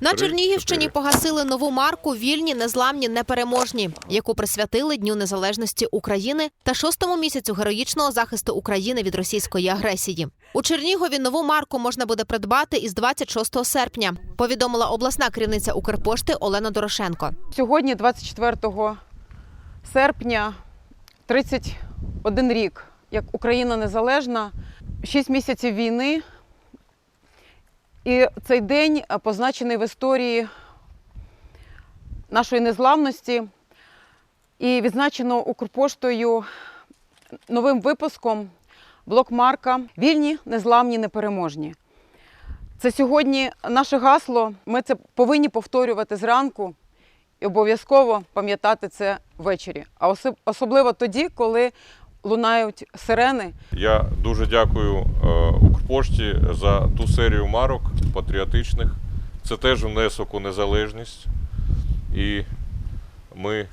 На Чернігівщині погасили нову марку Вільні, незламні, непереможні, яку присвятили Дню Незалежності України та шостому місяцю героїчного захисту України від російської агресії. У Чернігові нову марку можна буде придбати із 26 серпня. Повідомила обласна керівниця Укрпошти Олена Дорошенко. Сьогодні, 24 серпня, 31 рік, як Україна незалежна, 6 місяців війни. І цей день е, позначений в історії нашої незламності і відзначено Укрпоштою новим випуском блокмарка Вільні, незламні, непереможні. Це сьогодні наше гасло. Ми це повинні повторювати зранку і обов'язково пам'ятати це ввечері. А особливо тоді, коли лунають сирени. Я дуже дякую е, Укрпошті за ту серію марок патріотичних. Це теж внесок у незалежність. І ми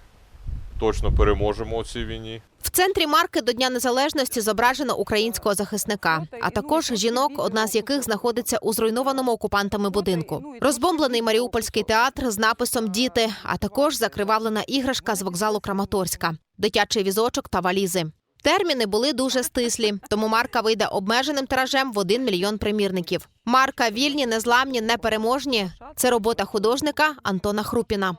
точно переможемо у цій війні. В центрі марки до Дня Незалежності зображено українського захисника, а також жінок, одна з яких знаходиться у зруйнованому окупантами будинку. Розбомблений Маріупольський театр з написом Діти, а також закривавлена іграшка з вокзалу Краматорська, дитячий візочок та валізи. Терміни були дуже стислі, тому марка вийде обмеженим тиражем в 1 мільйон примірників. Марка вільні, незламні, непереможні. Це робота художника Антона Хрупіна.